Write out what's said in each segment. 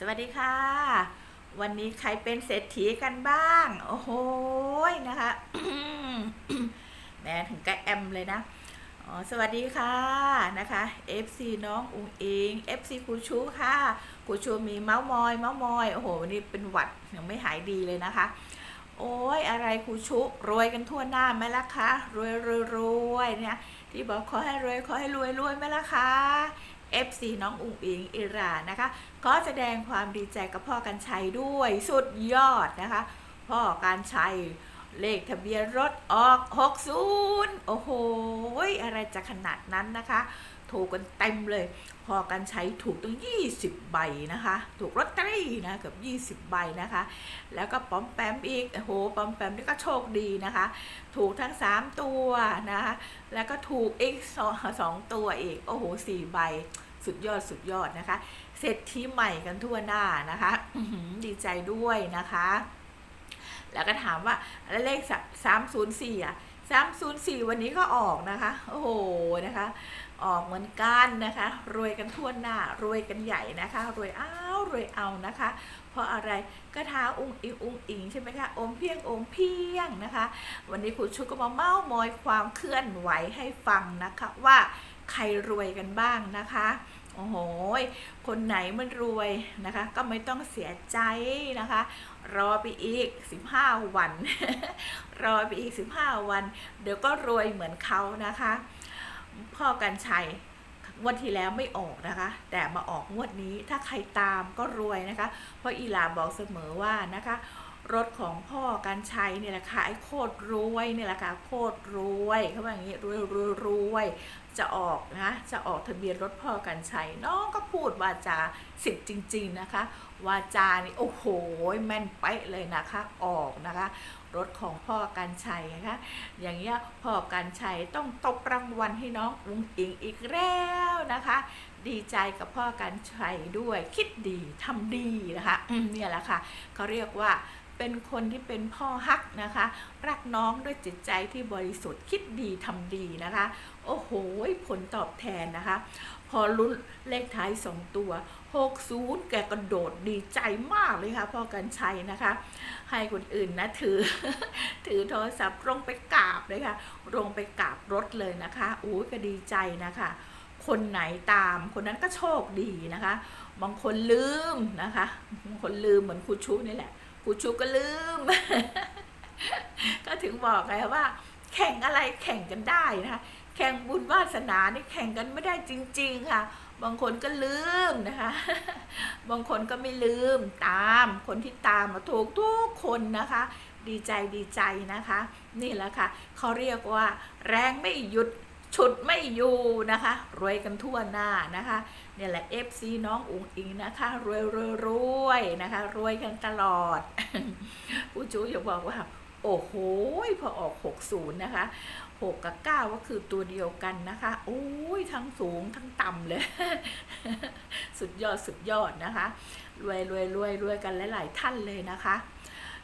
สวัสดีค่ะ วันนี้ใครเป็นเศรษฐีกันบ้าง โอ้โหนะคะแม่ถึงกับแอมเลยนะอ๋อสวัสดีค่ะนะคะ FC น้องอุงอิง FC ครูชูค่ะครูชูมีเมาส์มอย เมาส์มอยโอ้โหวันนี้เป็นหวัดยังไม่หายดีเลยนะคะ โอ้ยอะไรครูชุรวยกันทั่วหน้าไหมล่ะคะรวยรวยรวยเนี่ยที่บอกขอให้รวยขอให้รวยรวยไหมล่ะคะ FC น้องอุ๋งอิงอิรานะคะขอแสดงความดีใจกับพ่อกันชัยด้วยสุดยอดนะคะ พ่อการชัยเลขทะเบียนรถออก 60 โอ้โห อะไรจะขนาดนั้นนะคะ ถูกกันเต็มเลย พอกันใช้ถูกตั้ง20 ใบนะคะ ถูกลอตเตอรี่นะเกือบ20 ใบนะคะ แล้วก็ป้อมแปมอีกโอ้โหป้อมแปมนี่ก็โชคดีนะคะ ถูกทั้ง 3 ตัวนะคะ แล้วก็ถูกอีกสองสองตัวอีกโอ้โหสี่ใบสุดยอดสุดยอดนะคะเศรษฐีใหม่กันทั่วหน้านะคะดีใจด้วยนะคะ แล้วก็ถามว่าแล้วเลขสามศูนย์สี่อะ สามศูนย์สี่วันนี้ก็ออกนะคะ โอ้โหนะคะ ออกเหมือนกันนะคะ รวยกันทั่วหน้า รวยกันใหญ่นะคะ รวยอ้าวรวยเอานะคะ เพราะอะไรก็ท้าอุ้งอิงอุ้งอิงใช่ไหมคะอมเพียงอมเพียงนะคะ วันนี้ครูชุก็มาเม้ามอยความเคลื่อนไหวให้ฟังนะคะว่าใครรวยกันบ้างนะคะ โอ้โห คนไหนมันรวยนะคะ ก็ไม่ต้องเสียใจนะคะ รอไปอีก 15 วัน รอไปอีก 15 วัน เดี๋ยวก็รวยเหมือนเขานะคะ พ่อกันชัยงวดที่แล้วไม่ออกนะคะ แต่มาออกงวดนี้ถ้าใครตามก็รวยนะคะ เพราะอีหลาบอกเสมอว่านะคะ รถของพ่อกันชัยเนี่ยแหละค่ะไอ้โคตรรวยเนี่ยแหละค่ะโคตรรวยเขาว่าอย่างนี้รวยรวยรวยจะออกนะจะออกทะเบียนรถพ่อกันชัยน้องก็พูดวาจาสิบจริง ๆนะคะวาจานี่โอ้โหแม่นเป๊ะเลยนะคะออกนะคะ รถของพ่อกันชัยนะคะอย่างเงี้ยพ่อกันชัยต้องตบรางวัลให้น้องอุ้งอิงอีกแล้วนะคะ ดีใจกับพ่อกันชัยด้วยคิดดีทำดีนะคะเนี่ยแหละค่ะเขาเรียกว่า เป็นคนที่เป็นพ่อฮักนะคะ รักน้องด้วยจิตใจที่บริสุทธิ์คิดดีทำดีนะคะ โอ้โห ผลตอบแทนนะคะ พอลุ้นเลขท้ายสองตัว 60 แกกระโดดดีใจมากเลยค่ะพ่อกันชัยนะคะ ให้คนอื่นนะถือ ถือโทรศัพท์ลงไปกราบเลยค่ะลงไปกราบรถเลยนะคะโอ้ยก็ดีใจนะคะคนไหนตามคนนั้นก็โชคดีนะคะ บางคนลืมนะคะ บางคนลืมเหมือนครูชุนี่แหละ ครูชุก็ลืม ก็ถึงบอกไงว่า แข่งอะไรแข่งกันได้นะคะแข่งบุญวาสนานี่แข่งกันไม่ได้จริง ๆ ค่ะ บางคนก็ลืมนะคะ บางคนก็ไม่ลืมตามคนที่ตามมาถูกทุกคนนะคะ ดีใจดีใจนะคะ นี่แหละค่ะเขาเรียกว่า แรงไม่หยุด ฉุดไม่อยู่นะคะ รวยกันทั่วหน้านะคะเนี่ยแหละ FC น้องอุ๋งอิงนะคะ รวยรวยรวยนะคะ รวยกันตลอดผู้จูอย่าบอกว่า โอ้โหพอออก 60 นะคะ 6 กับ 9 ก็คือตัวเดียวกันนะคะโอ้ยทั้งสูงทั้งต่ำเลย สุดยอดสุดยอดนะคะ รวยรวยรวยรวยกันหลาย ๆ ท่านเลยนะคะ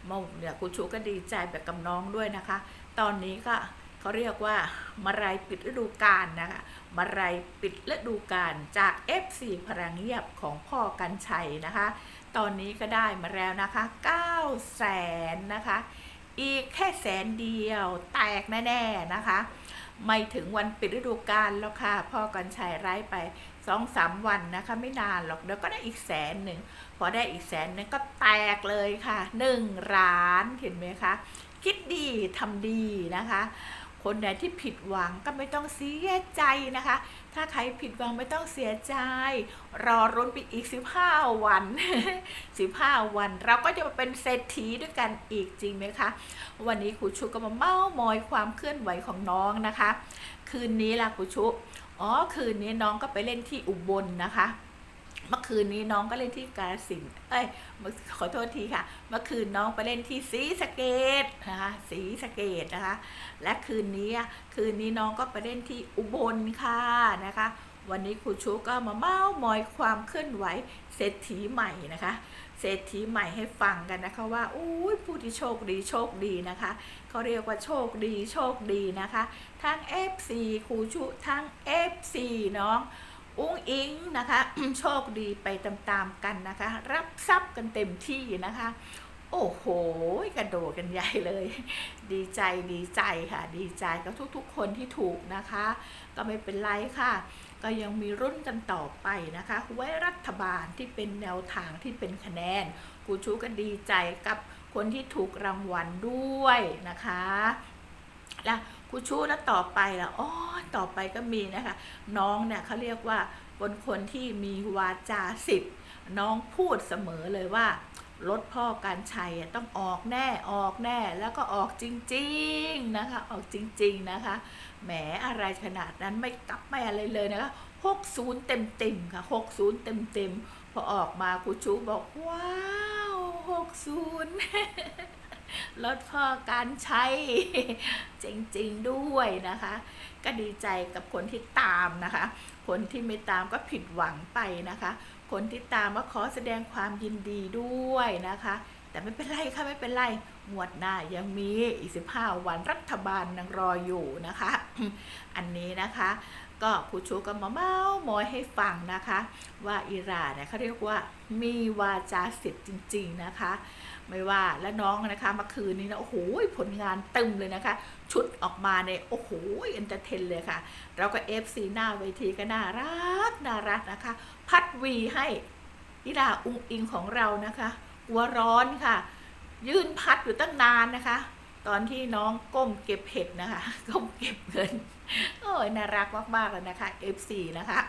มาเนี่ยคุณชูก็ดีใจแบบกับน้องด้วยนะคะ ตอนนี้ก็ เขาเรียกว่ามาลัยปิดฤดูกาลนะคะมาลัยปิดฤดูกาลจาก F4 พลังเงียบของพ่อกันชัยนะคะ ตอนนี้ก็ได้มาแล้วนะคะ9แสนนะคะ อีกแค่แสนเดียวแตกแน่ๆนะคะ ไม่ถึงวันปิดฤดูกาลแล้วค่ะ พ่อกันชัยไร้ไปสองสามวันนะคะไม่นานหรอกเดี๋ยวก็ได้อีกแสนหนึ่งพอได้อีกแสนหนึงก็แตกเลยค่ะหนึ่งล้านเห็นไหมคะ คิดดีทำดีนะคะ คนไหนที่ผิดหวังก็ไม่ต้องเสียใจนะคะ ถ้าใครผิดหวังไม่ต้องเสียใจ รอรุ้นไปอีก 15 วัน 15 วัน เราก็จะมาเป็นเศรษฐีด้วยกันอีกจริงไหมคะ วันนี้ครูชุก็มาเม้ามอยความเคลื่อนไหวของน้องนะคะ คืนนี้ล่ะครูชุ อ๋อ คืนนี้น้องก็ไปเล่นที่อุบลนะคะ เมื่อคืนนี้น้องก็เล่นที่กาสินเอ้ย ขอโทษทีค่ะ เมื่อคืนน้องไปเล่นที่ศรีสเกดนะคะศรีสเกดนะคะ และคืนนี้คืนนี้น้องก็ไปเล่นที่อุบลค่ะนะคะ วันนี้ครูชูก็มาเม้ามอยความเคลื่อนไหวเศรษฐีใหม่นะคะ เศรษฐีใหม่ให้ฟังกันนะคะว่าอุ้ยผู้ที่โชคดีโชคดีนะคะเขาเรียกว่าโชคดีโชคดีนะคะ ทั้ง F4 ครูชูทั้ง F4 น้อง อุ้งอิงนะคะ โชคดีไปตามๆกันนะคะ รับทรัพย์กันเต็มที่นะคะ โอ้โห กระโดดกันใหญ่เลย ดีใจดีใจค่ะ ดีใจกับทุกๆ คนที่ถูกนะคะ ก็ไม่เป็นไรค่ะ ก็ยังมีรุ่นกันต่อไปนะคะไว้รัฐบาลที่เป็นแนวทางที่เป็นคะแนนครูชูก็ดีใจกับคนที่ถูกรางวัลด้วยนะคะแล้ว ครูชูแล้วต่อไปล่ะอ๋อต่อไปก็มีนะคะ น้องเนี่ยเขาเรียกว่าเนคนที่มีวาจาสิบน้องพูดเสมอเลยว่าลดพ่อการชัยต้องออกแน่ออกแน่แล้วก็ออกจริงๆนะคะ ออกจริง ๆนะคะแหมอะไรขนาดนั้นไม่กลับไม่อะไรเลยนะคะ60 เต็มๆค่ะ 60 เต็มๆพอออกมาครูชูบอกว้าว 60 ลดพ่อการใช้จริงๆด้วยนะคะ ก็ดีใจกับคนที่ตามนะคะ คนที่ไม่ตามก็ผิดหวังไปนะคะ คนที่ตามก็ขอแสดงความยินดีด้วยนะคะ แต่ไม่เป็นไรค่ะไม่เป็นไร งวดหน้ายังมีอีก15 วันรัฐบาลยังรออยู่นะคะ อันนี้นะคะก็ครูชูก็มาเมาส์มอยให้ฟังนะคะ ว่าอิหร่านเนี่ยเขาเรียกว่ามีวาจาสิทธิ์จริง ๆนะคะ ไม่ว่าและน้องนะคะเมื่อคืนนี้นะโอ้โหผลงานเต็มเลยนะคะ ชุดออกมาในโอ้โหเอนเตอร์เทนเลยค่ะ เราก็เอฟซีหน้าเวทีก็น่ารักน่ารักนะคะ พัดวีให้อิราอุงอิงของเรานะคะหัวร้อนค่ะ ยืนพัดอยู่ตั้งนานนะคะ ตอนที่น้องก้มเก็บเห็ดนะคะ ก้มเก็บเงินโอ้ยน่ารักมากๆเลยนะคะ F4 นะคะ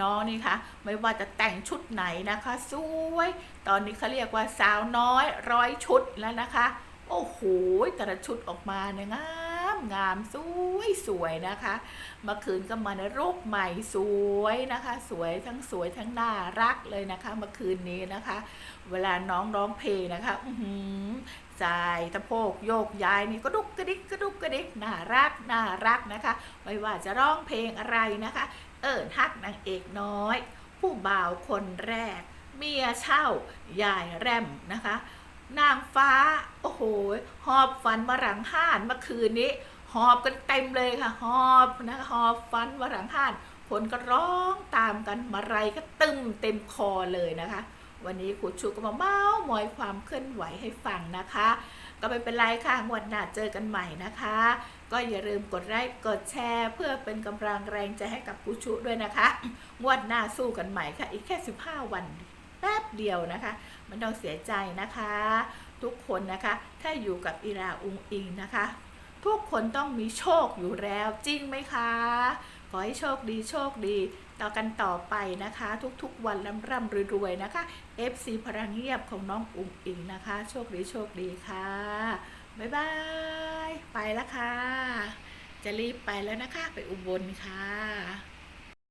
น้องนี่ค่ะ ไม่ว่าจะแต่งชุดไหนนะคะสวย ตอนนี้เขาเรียกว่าสาวน้อยร้อยชุดแล้วนะคะ โอ้โหแต่ละชุดออกมาเนี่ยงา งามสวยสวยนะคะเมื่อคืนก็มาในรูปใหม่สวยนะคะ สวยทั้งสวยทั้งน่ารักเลยนะคะเมื่อคืนนี้นะคะ เวลาน้องร้องเพลงนะคะอือหือสะโพกโยกย้ายนี่ก็ดุกกระดิกกระดุกกระดิกน่ารักน่ารักนะคะ ไม่ว่าจะร้องเพลงอะไรนะคะ เอิญฮักนางเอกน้อย ผู้บ่าวคนแรก เมียเช่ายายแรมนะคะ นางฟ้า โอ้โห หอบฝันมาหลังห้านเมื่อคืนนี้ หอบกันเต็มเลยค่ะ หอบนะคะหอบฟันมาหลังห้านคนก็ร้องตามกันมาไรก็ตึมเต็มคอเลยนะคะ วันนี้ครูชูก็มาเมาส์มอยความเคลื่อนไหวให้ฟังนะคะ ก็ไม่เป็นไรค่ะงวดหน้าเจอกันใหม่นะคะ ก็อย่าลืมกดไลค์กดแชร์ เพื่อเป็นกำลังแรงใจให้กับครูชูด้วยนะคะงวดหน้าสู้กันใหม่ค่ะ อีกแค่ 15 วัน แป๊บเดียวนะคะ มันต้องเสียใจนะคะ ทุกคนนะคะ ถ้าอยู่กับอิราอุงอิงนะคะ ทุกคนต้องมีโชคอยู่แล้วจริงไหมคะขอให้โชคดีโชคดี ต่อกันต่อไปนะคะ ทุกๆวันร่ำร่ำรวยๆนะคะ FC พลังเงียบของน้องอุงอิงนะคะ โชคดีโชคดีค่ะ บ๊ายบาย ไปแล้วค่ะ จะรีบไปแล้วนะคะ ไปอุบลค่ะ